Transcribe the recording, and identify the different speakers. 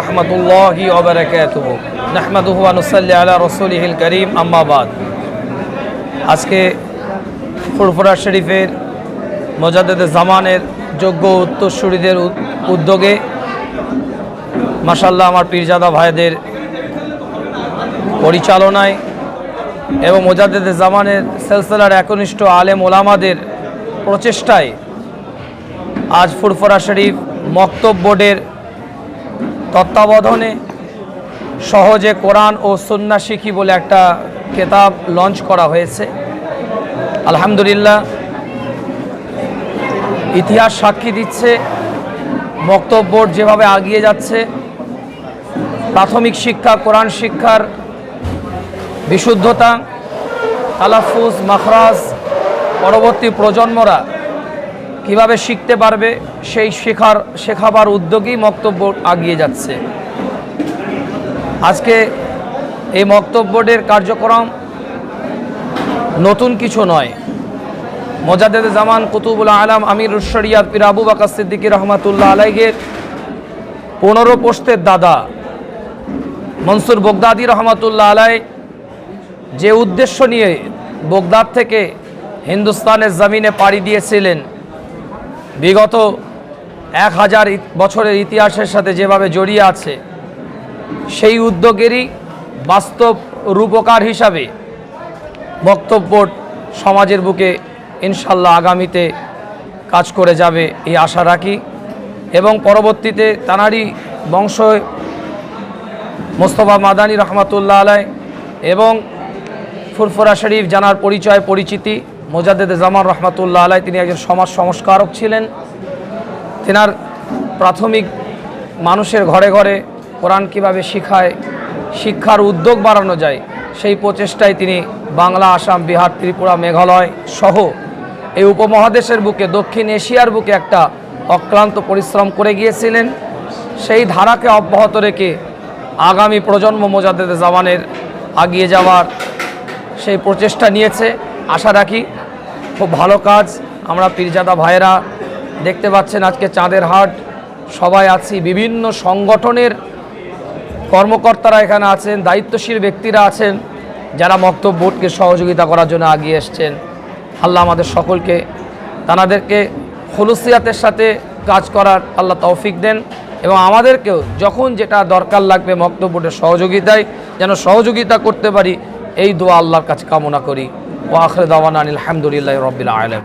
Speaker 1: রহমতুল্লাহি আলা রাসূলিহিল কারীম, আম্মা বাদ। আজকে ফুরফুরা শরীফের, মোজাদ্দেদে জামানের যোগ্য উত্তরসূরিদের উদ্যোগে মাসাল্লাহ আমার পীরজাদা ভাইদের পরিচালনায় এবং মোজাদ্দেদে জামানের সেলসেলার একনিষ্ঠ আলেম ওলামাদের প্রচেষ্টায় আজ ফুরফুরা শরীফ মক্তব বোর্ডের তত্ত্বাবধানে সহজে কোরআন ও সুন্না শিখি বলে একটা কেতাব লঞ্চ করা হয়েছে। আলহামদুলিল্লাহ, ইতিহাস সাক্ষী দিচ্ছে, বক্তব্য যেভাবে আগিয়ে যাচ্ছে, প্রাথমিক শিক্ষা, কোরআন শিক্ষার বিশুদ্ধতা, তালাফুজ, মাখরাজ, পরবর্তী প্রজন্মরা কীভাবে শিখতে পারবে সেই শেখার, শেখাবার উদ্যোগেই মক্তব্য আগিয়ে যাচ্ছে। আজকে এই মক্তব্যের কার্যক্রম নতুন কিছু নয়। মোজাদ্দেদ জামান কুতুবুল আলাম আমির শরিয়াত পীর আবু বাকা সিদ্দিকী রহমাতুল্লাহ আলাইগের পনেরো পোস্তের দাদা মনসুর বগদাদি রহমাতুল্লাহ আলাই যে উদ্দেশ্য নিয়ে বগদাদ থেকে হিন্দুস্তানের জমিনে পাড়ি দিয়েছিলেন বিগত এক হাজার বছরের ইতিহাসের সাথে যেভাবে জড়িয়ে আছে, সেই উদ্যোগেরই বাস্তব রূপকার হিসাবে বক্তব্য সমাজের বুকে ইনশাল্লাহ আগামীতে কাজ করে যাবে এই আশা রাখি। এবং পরবর্তীতে তানারই বংশ মোস্তফা মাদানী রহমাতুল্লাহ আলাই এবং ফুরফুরা শরীফ জানার পরিচয়, পরিচিতি মোজাদ্দেদ জামান রহমাতুল্লাহ আলাই, তিনি একজন সমাজ সংস্কারক ছিলেন। তেনার প্রাথমিক মানুষের ঘরে ঘরে কোরআন কীভাবে শিখায়, শিক্ষার উদ্যোগ বাড়ানো যায়, সেই প্রচেষ্টায় তিনি বাংলা, আসাম, বিহার, ত্রিপুরা, মেঘালয় সহ এই উপমহাদেশের বুকে, দক্ষিণ এশিয়ার বুকে একটা অক্লান্ত পরিশ্রম করে গিয়েছিলেন। সেই ধারাকে অব্যাহত রেখে আগামী প্রজন্ম মোজাদ্দেদ জামানের আগিয়ে যাওয়ার সেই প্রচেষ্টা নিয়েছে। আশা রাখি খুব ভালো কাজ। আমরা পীরজাদা ভাইয়েরা দেখতে পাচ্ছেন আজকে চাঁদের হাট। সবাই আছি, বিভিন্ন সংগঠনের কর্মকর্তারা এখানে আছেন, দায়িত্বশীল ব্যক্তিরা আছেন, যারা মক্তব বোর্ডকে সহযোগিতা করার জন্য আগিয়ে এসছেন। আল্লাহ আমাদের সকলকে, তানাদেরকে হলুসিয়াতের সাথে কাজ করার আল্লাহ তৌফিক দেন এবং আমাদেরকেও যখন যেটা দরকার লাগবে মক্তব বোর্ডের সহযোগিতায়, যেন সহযোগিতা করতে পারি এই দোয়া আল্লাহর কাছে কামনা করি। ও আখরে দাওয়ান আনিল আলহামদুলিল্লাহ রবিল আলম